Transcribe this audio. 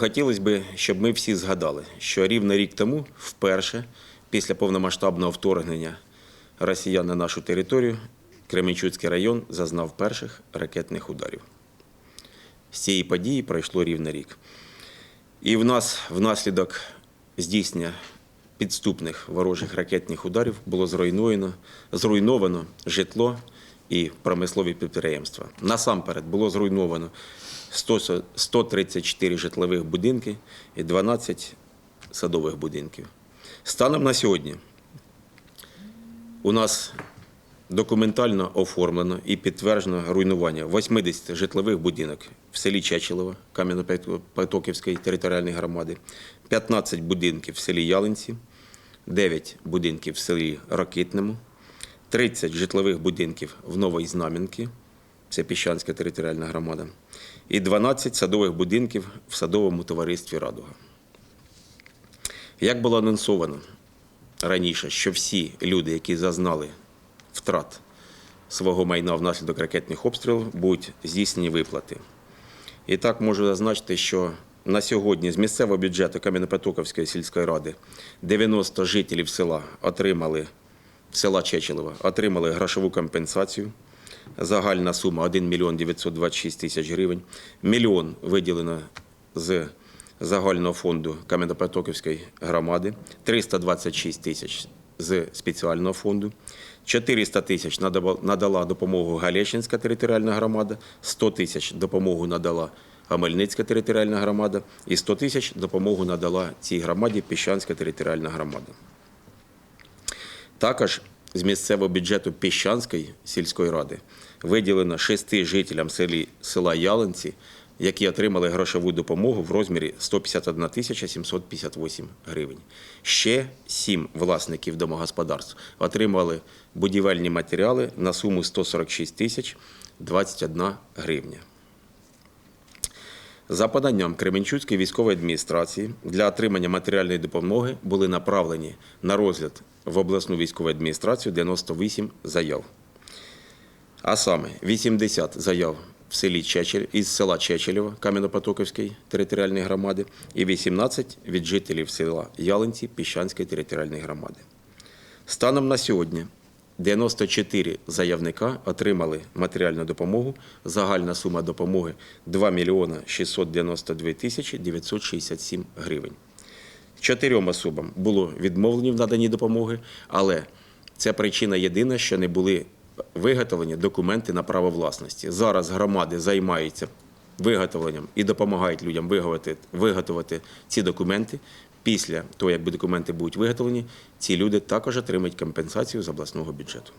Хотілося б, щоб ми всі згадали, що рівно рік тому, вперше, після повномасштабного вторгнення росіян на нашу територію, Кременчуцький район зазнав перших ракетних ударів. З цієї події пройшло рівно рік. І в нас внаслідок здійснення підступних ворожих ракетних ударів було зруйновано, зруйновано житло і промислові підприємства. Насамперед було зруйновано 100 134 житлових будинки і 12 садових будинків. Станом на сьогодні у нас документально оформлено і підтверджено руйнування 80 житлових будинок в селі Чечелово Кам'яно-Потоківської територіальної громади, 15 будинків в селі Ялинці, 9 будинків в селі Ракитному, 30 житлових будинків в Новій Знам'янці, це Піщанська територіальна громада, і 12 садових будинків в садовому товаристві Радуга. Як було анонсовано раніше, що всі люди, які зазнали втрат свого майна внаслідок ракетних обстрілів, будуть здійснені виплати. І так можу зазначити, що на сьогодні з місцевого бюджету Кам'янопотоковської сільської ради 90 жителів села отримали села Чечелова отримали грошову компенсацію. Загальна сума 1 мільйон 926 тисяч гривень. Мільйон виділено з загального фонду Кам'янопотоківської громади, 326 тисяч з спеціального фонду, 400 тисяч надала допомогу Галещинська територіальна громада, 100 тисяч допомогу надала Гамельницька територіальна громада і 100 тисяч допомогу надала цій громаді Піщанська територіальна громада. Також з місцевого бюджету Піщанської сільської ради виділено шести жителям селі, села Ялинці, які отримали грошову допомогу в розмірі 151 тисяча 758 гривень. Ще сім власників домогосподарств отримали будівельні матеріали на суму 146 тисяч 21 гривня. За поданням Кременчуцької військової адміністрації для отримання матеріальної допомоги були направлені на розгляд в обласну військову адміністрацію 98 заяв. А саме 80 заяв в селі Чечель із села Чечелєва Кам'янопотоківської територіальної громади і 18 від жителів села Ялинці Піщанської територіальної громади. Станом на сьогодні 94 заявника отримали матеріальну допомогу. Загальна сума допомоги 2 мільйона 692 тисячі 967 гривень. Чотирьом особам було відмовлені в наданні допомоги, але ця причина єдина, що не були виготовлені документи на право власності. Зараз громади займаються виготовленням і допомагають людям виготовити, виготовити ці документи. Після того, як документи будуть виготовлені, ці люди також отримають компенсацію з обласного бюджету.